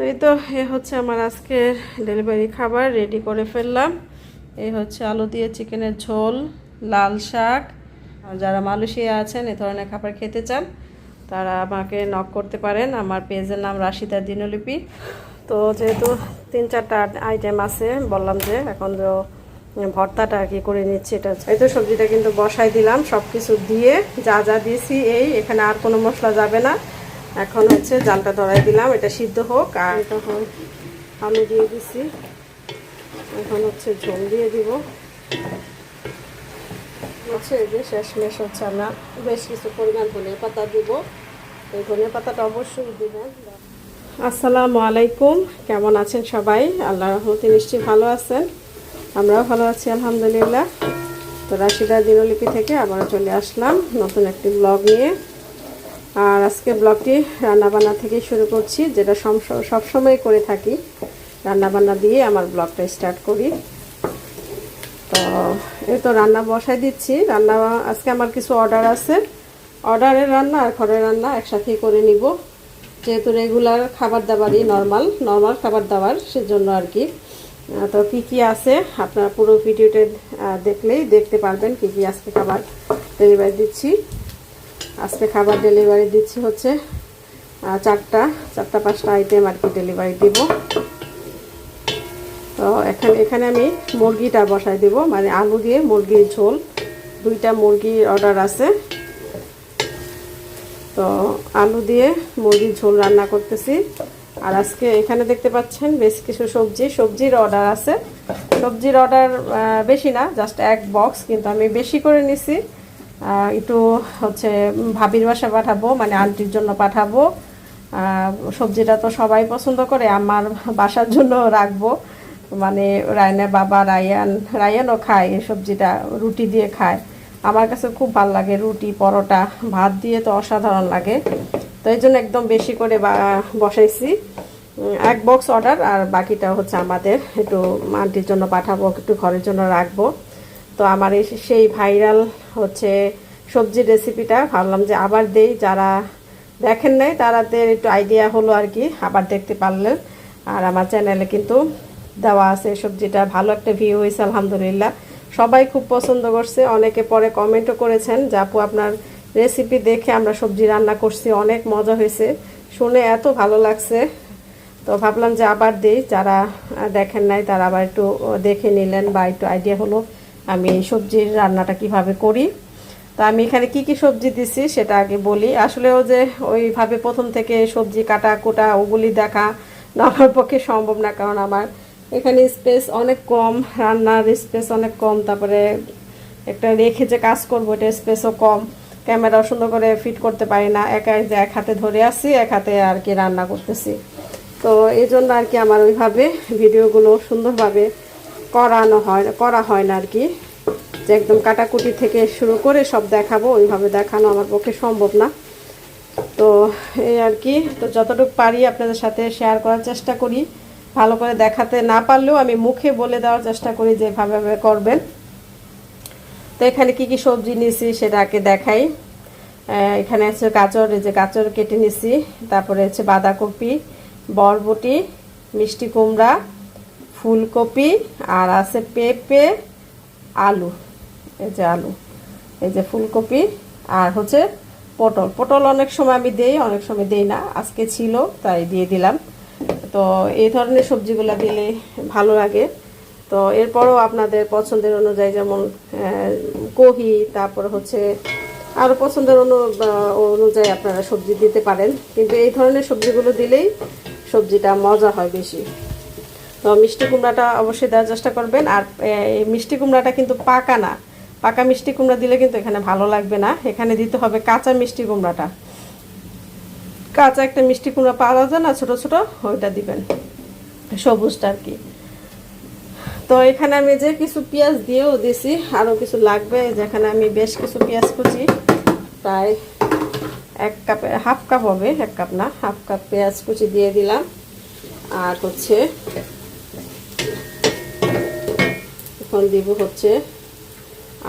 তো এই তো, এ হচ্ছে আমার আজকের ডেলিভারি খাবার রেডি করে ফেললাম। এই হচ্ছে আলু দিয়ে চিকেনের ঝোল, লাল শাক। যারা মালয়েশিয়া আছেন, এ ধরনের খাবার খেতে চান, তারা আমাকে নক করতে পারেন। আমার পেজের নাম রাশিদা দিনলিপি। তো যেহেতু তিন চারটা আইটেম আছে, বললাম যে এখন তো ভর্তাটা আর কি করে নিচ্ছি, এটা এই তো সবজিটা কিন্তু বসাই দিলাম। সব কিছু দিয়ে যা যা দিয়েছি, এই এখানে আর কোনো মশলা যাবে না। এখন হচ্ছে জালটা ধরাই দিলাম এটা সিদ্ধ হোক আর তখন আলু দিয়ে দিছি। এখন হচ্ছে ঝোল দিয়ে দিব। হচ্ছে এই যে শেষমেশ হচ্ছে আমরা বেশ কিছু পরিমাণ ধনিয়া পাতা দিব। এই ধনিয়া পাতাটা অবশ্যই দিবেন। আসসালামু আলাইকুম কেমন আছেন সবাই? আল্লাহ রহমতে নিশ্চয়ই ভালো আছেন। আমরাও ভালো আছি আলহামদুলিল্লাহ। তো রাশিদা দিনলিপি থেকে আবারও চলে আসলাম নতুন একটি ব্লগ নিয়ে। আর আজকে ব্লগটি রান্নাবান্না থেকে শুরু করছি, যেটা সবসময় করে থাকি। রান্নাবান্না দিয়ে আমার ব্লগটা স্টার্ট করি। তো এই তো রান্না বসাই দিচ্ছি। রান্না, আজকে আমার কিছু অর্ডার আছে। অর্ডারের রান্না আর ঘরের রান্না একসাথেই করে নিব। যেহেতু রেগুলার খাবার দাবারই নর্মাল নর্মাল খাবার দাবার সেজন্য আর কি। তো কী কী আছে আপনারা পুরো ভিডিওটা দেখলেই দেখতে পারবেন কী কী আজকে খাবার ডেলিভারি দিচ্ছি। আজকে খাবার ডেলিভারি দিচ্ছি হচ্ছে চারটা চারটা, পাঁচটা আইটেম আর কি ডেলিভারি দিব। তো এখানে এখানে আমি মুরগিটা বসাই দেব মানে আলু দিয়ে মুরগির ঝোল। দুইটা মুরগির অর্ডার আছে। তো আলু দিয়ে মুরগির ঝোল রান্না করতেছি। আর আজকে এখানে দেখতে পাচ্ছেন বেশ কিছু সবজি, সবজির অর্ডার আছে। সবজির অর্ডার বেশি না জাস্ট এক বক্স কিন্তু আমি বেশি করে নিছি। একটু হচ্ছে ভাবির বাসা পাঠাবো মানে আন্টির জন্য পাঠাবো। সবজিটা তো সবাই পছন্দ করে, আমার বাসার জন্য রাখব। মানে রায়না বাবা রায়ান, রায়ানও খায় এই সবজিটা, রুটি দিয়ে খায়। আমার কাছে খুব ভালো লাগে রুটি, পরোটা, ভাত দিয়ে তো অসাধারণ লাগে। তো এই জন্য একদম বেশি করে বসাইছি। এক বক্স অর্ডার আর বাকিটা হচ্ছে আমাদের, একটু আন্টির জন্য পাঠাবো, একটু ঘরের জন্য রাখব। তো আমার সেই ভাইরাল হচ্ছে সবজির রেসিপিটা ভাবলাম যে আবার দেই, যারা দেখেন নাই তারাদের একটু আইডিয়া হলো আর কি, আবার দেখতে পারলেন। আর আমার চ্যানেলে কিন্তু দেওয়া আছে সবজিটা, ভালো একটা ভিউ হয়েছে, আলহামদুলিল্লাহ। সবাই খুব পছন্দ করছে, অনেকে পরে কমেন্টও করেছেন যে আপু আপনার রেসিপি দেখে আমরা সবজি রান্না করছি, অনেক মজা হয়েছে। শুনে এত ভালো লাগছে। তো ভাবলাম যে আবার দিই, যারা দেখেন নাই তারা আবার একটু দেখে নিলেন বা একটু আইডিয়া হলো। আমি সবজির রান্নাটা কীভাবে করি। তো আমি এখানে কি কি সবজি দিছি সেটা আগে বলি। আসলেও যে ওইভাবে প্রথম থেকে সবজি কাটা, কোটা, ওগুলি দেখা আমার পক্ষে সম্ভব না, কারণ আমার এখানে স্পেস অনেক কম, রান্নার স্পেস অনেক কম, তারপরে একটা রেখে যে কাজ করব এটা স্পেসও কম। ক্যামেরাও সুন্দর করে ফিট করতে পারি না, একা যে এক হাতে ধরে আসি এক হাতে আর কি রান্না করতেছি। তো এই জন্য আর কি আমার ওইভাবে ভিডিওগুলো সুন্দরভাবে করানো হয়, করা হয় না আর কি যে একদম কাটাকুটি থেকে শুরু করে সব দেখাবো, ওইভাবে দেখানো আমার পক্ষে সম্ভব না। তো এই আর কি তো যতটুকু পারি আপনাদের সাথে শেয়ার করার চেষ্টা করি। ভালো করে দেখাতে না পারলেও আমি মুখে বলে দেওয়ার চেষ্টা করি যেভাবে করবেন। তো এখানে কি কি সবজি নিয়েছি সেটাকে দেখাই। এখানে আছে গাজর, এই যে গাজর কেটে নিছি তারপরে হচ্ছে বাঁধাকপি, বরবটি, মিষ্টি কুমড়া ফুলকপি আর আছে পেঁপে, আলু, এই যে আলু, এই যে ফুলকপি আর হচ্ছে পটল। পটল অনেক সময় আমি দেই, অনেক সময় দেই না, আজকে ছিল, তাই দিয়ে দিলাম। তো এই ধরনের সবজিগুলো দিলে ভালো লাগে। তো এরপরও আপনাদের পছন্দের অনুযায়ী যেমন কহি, তারপর হচ্ছে আরও পছন্দের অনু অনুযায়ী আপনারা সবজি দিতে পারেন। কিন্তু এই ধরনের সবজিগুলো দিলেই সবজিটা মজা হয় বেশি। তো মিষ্টি কুমড়াটা অবশ্যই দেওয়ার চেষ্টা করবেন। আর মিষ্টি কুমড়াটা কিন্তু পাকা না। পাকা মিষ্টি কুমড়া দিলে কিন্তু এখানে ভালো লাগবে না। এখানে দিতে হবে কাঁচা মিষ্টি কুমড়াটা। কাঁচা একটা মিষ্টি কুমড়া পাওয়া যায় না, ছোটো ছোটো, ওইটা দিবেন। সবুজটা আর কি। তো এখানে আমি যে কিছু পেঁয়াজ দিয়েও দিছি, আরও কিছু লাগবে। যেখানে আমি বেশ কিছু পেঁয়াজ কুচি, প্রায় এক কাপে, হাফ কাপ হবে, এক কাপ না, হাফ কাপ পেঁয়াজ কুচি দিয়ে দিলাম। আর হচ্ছে এখন দিব হচ্ছে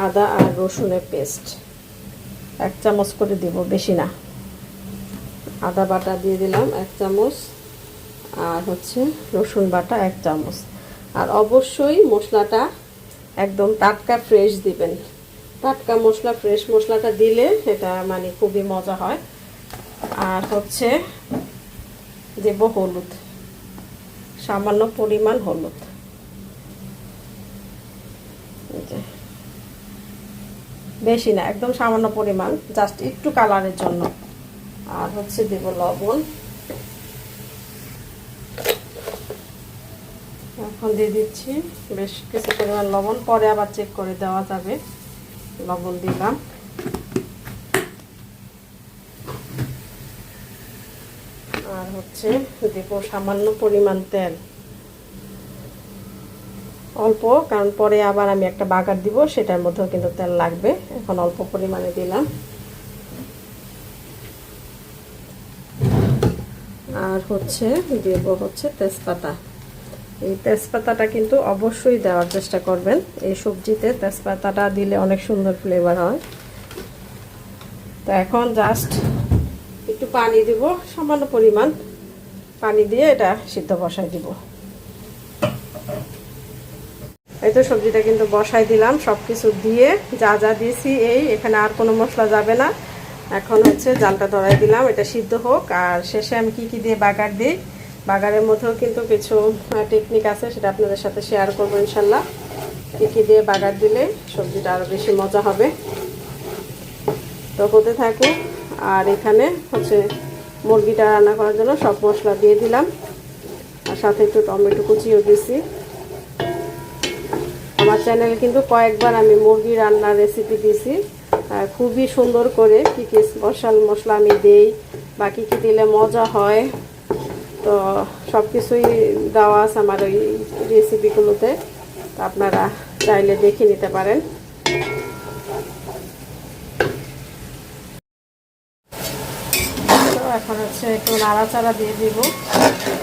আদা আর রসুনের পেস্ট। এক চামচ করে দিব, বেশি না। আদা বাটা দিয়ে দিলাম এক চামচ আর হচ্ছে রসুন বাটা এক চামচ। আর অবশ্যই মশলাটা একদম টাটকা ফ্রেশ দিবেন। টাটকা মশলা, ফ্রেশ মশলাটা দিলে এটা মানে খুবই মজা হয়। আর হচ্ছে দেব হলুদ, সামান্য পরিমাণ হলুদ এই যে। বেশি না, একদম সামান্য পরিমাণ জাস্ট একটু কালারের জন্য। আর হচ্ছে দেব লবণ। এখন দিয়ে দিচ্ছি বেশ কিছু পরিমাণ লবণ, পরে আবার চেক করে দেওয়া যাবে। লবণ দিলাম। আর হচ্ছে দেব সামান্য পরিমাণ তেল। অল্প, কারণ পরে আবার আমি একটা বাগার দিব, সেটার মধ্যেও কিন্তু তেল লাগবে। এখন অল্প পরিমাণে দিলাম। আর হচ্ছে, দেব হচ্ছে তেজপাতা। এই তেজপাতাটা কিন্তু অবশ্যই দেওয়ার চেষ্টা করবেন। এই সবজিতে তেজপাতাটা দিলে অনেক সুন্দর ফ্লেভার হয়। তো এখন জাস্ট একটু পানি দিব, সামান্য পরিমাণ। পানি দিয়ে এটা সিদ্ধ বসাই দিব। এই তো সবজিটা কিন্তু বসাই দিলাম সব কিছু দিয়ে যা যা দিয়েছি এই, এখানে আর কোনো মশলা যাবে না। এখন হচ্ছে জালটা ধরাই দিলাম, এটা সিদ্ধ হোক। আর শেষে আমি কি কি দিয়ে বাগার দিই? বাগারের মধ্যেও কিন্তু কিছু টেকনিক আছে, সেটা আপনাদের সাথে শেয়ার করব ইনশাল্লাহ। কী কী দিয়ে বাগার দিলে সবজিটা আরও বেশি মজা হবে। তো হতে থাকুক, আর এখানে হচ্ছে মুরগিটা রান্না করার জন্য সব মশলা দিয়ে দিলাম। আর সাথে একটু টমেটো কুচিও দিয়েছি। আমার চ্যানেলে কিন্তু কয়েকবার আমি মুরগি রান্নার রেসিপি দিয়েছি। খুবই সুন্দর করে কী কী মশাল মশলা আমি দেই বা কী কী দিলে মজা হয়। তো সব কিছুই দেওয়া আছে আমার ওই রেসিপিগুলোতে তো আপনারা চাইলে দেখে নিতে পারেন। এখন হচ্ছে একটু নাড়াচাড়া দিয়ে দিব।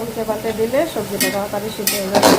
উল্টে পাতে দিলে সবজিটা তাড়াতাড়ি সিদ্ধ হয়ে যাবে।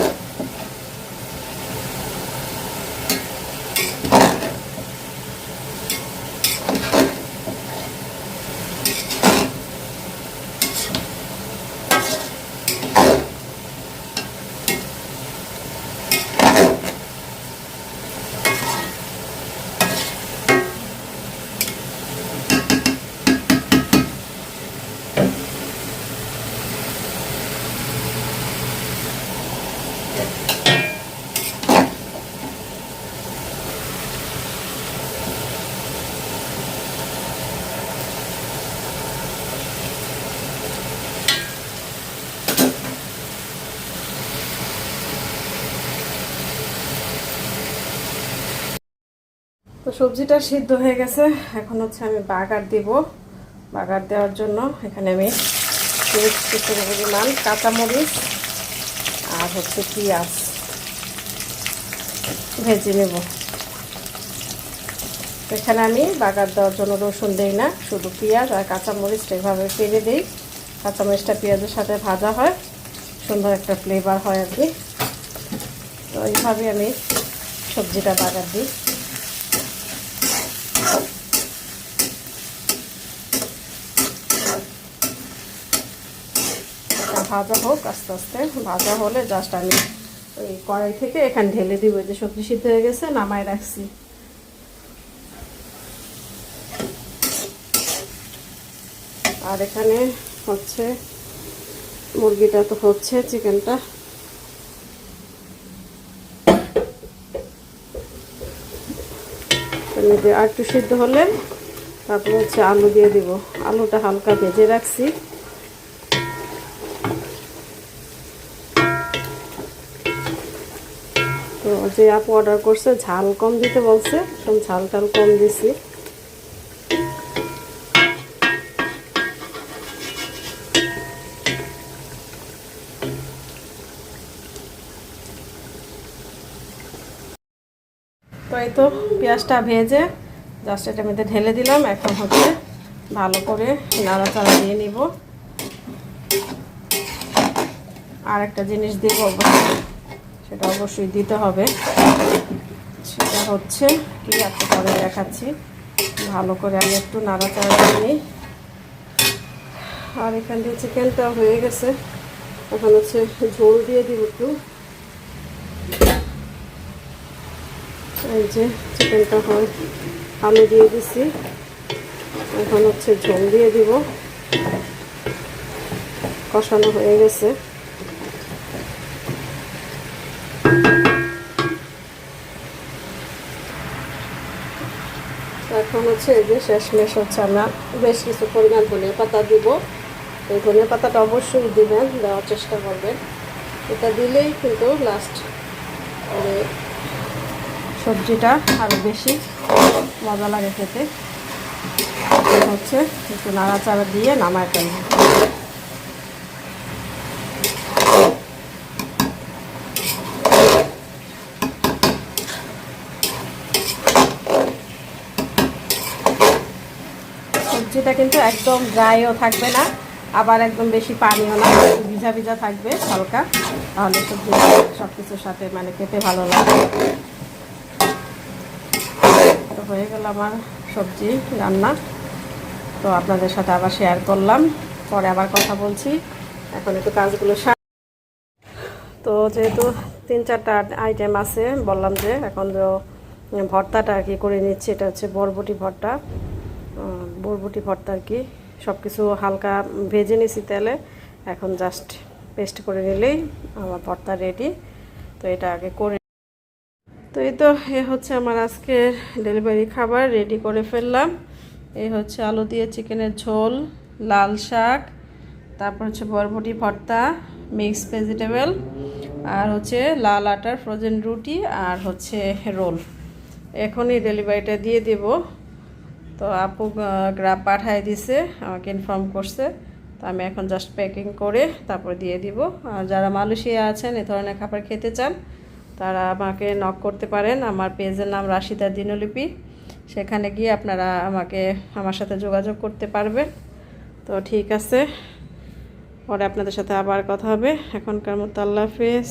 তো সবজিটা সিদ্ধ হয়ে গেছে। এখন হচ্ছে আমি বাগার দিব। বাগার দেওয়ার জন্য এখানে আমি পরিমাণ, কাঁচামরিচ আর হচ্ছে পেঁয়াজ ভেজে নেব। এখানে আমি বাগার দেওয়ার জন্য রসুন দিই না, শুধু পেঁয়াজ আর কাঁচামরিচটা এভাবে পেরে দিই। কাঁচামরিচটা পেঁয়াজের সাথে ভাজা হয়, সুন্দর একটা ফ্লেভার হয় আর কি। তো এইভাবে আমি সবজিটা বাগার দিই। ভাজা হোক, আস্তে আস্তে ভাজা হলে জাস্ট আমি ওই কড়াই থেকে এখানে ঢেলে দিব যে সবজি সিদ্ধ হয়ে গেছে নামাই রাখছি। আর এখানে হচ্ছে, মুরগিটা তো হচ্ছে, চিকেনটা। আর একটু সিদ্ধ হলে তারপর হচ্ছে আলু দিয়ে দিব। আলুটা হালকা ভেজে রাখছি। যে আপু অর্ডার করছে, ঝাল কম দিতে বলছে, একদম ঝাল টাল কম দিছি। তো তো পেঁয়াজটা ভেজে জাস্ট এটার মধ্যে ঢেলে দিলাম, এখন হচ্ছে ভালো করে নাড়াচাড়া দিয়ে নিব। আর একটা জিনিস দেবো অবশ্যই সেটা অবশ্যই দিতে হবে। সেটা হচ্ছে, কি একটু পরে দেখাচ্ছি। ভালো করে আমি একটু নাড়াচাড়া নিই। আর এখান দিয়ে চিকেনটা হয়ে গেছে। এখন হচ্ছে ঝোল দিয়ে দিব একটু। এই যে চিকেনটা হয় আলু দিয়ে দিছি। এখন হচ্ছে ঝোল দিয়ে দিব। কষানো হয়ে গেছে। এখন হচ্ছে এই যে শেষমেশ হচ্ছে আমরা বেশ কিছু পরিমাণ ধনিয়া পাতা দিব। এই ধনিয়া পাতাটা অবশ্যই দিবেন, দেওয়ার চেষ্টা করবেন। এটা দিলেই কিন্তু লাস্ট মানে সবজিটা আরও বেশি মজা লাগে খেতে। হচ্ছে একটু নাড়াচাড়া দিয়ে নামায় ফেলব। সবজিটা কিন্তু একদম ড্রাইও থাকবে না, আবার একদম বেশি পানিও না ভিজা ভিজা থাকবে হালকা। তাহলে সবজি সব কিছুর সাথে মানে খেতে ভালো লাগে। তো হয়ে গেল আমার সবজি রান্না। তো আপনাদের সাথে আবার শেয়ার করলাম, পরে আবার কথা বলছি। এখন একটু কাজগুলো তো যেহেতু তিন চারটা আইটেম আছে, বললাম যে এখন যে ভর্তাটা আর কি করে নিচ্ছি, এটা হচ্ছে বরবটি ভর্তা। বরবটি ভর্তা আর কি সব কিছু হালকা ভেজে নিছি তেলে। এখন জাস্ট পেস্ট করে নিলেই আমার ভর্তা রেডি তো এটা আগে করে তো এই তো, এ হচ্ছে আমার আজকে ডেলিভারি খাবার রেডি করে ফেললাম। এই হচ্ছে আলু দিয়ে চিকেনের ঝোল, লাল শাক, তারপর হচ্ছে বরবটি ভর্তা মিক্স ভেজিটেবল আর হচ্ছে লাল আটার ফ্রোজেন রুটি, আর হচ্ছে রোল। এখনই ডেলিভারিটা দিয়ে দেব। তো আপু গ্রাফ পাঠায় দিছে, আমাকে ইনফর্ম করছে। তো আমি এখন জাস্ট প্যাকিং করে তারপর দিয়ে দিব। আর যারা মালয়েশিয়া আছেন, এ ধরনের খাবার খেতে চান, তারা আমাকে নক করতে পারেন। আমার পেজের নাম রাশিদা দিনলিপি। সেখানে গিয়ে আপনারা আমাকে, আমার সাথে যোগাযোগ করতে পারবেন। তো ঠিক আছে। পরে আপনাদের সাথে আবার কথা হবে। এখনকার মতো আল্লাহ হাফেজ।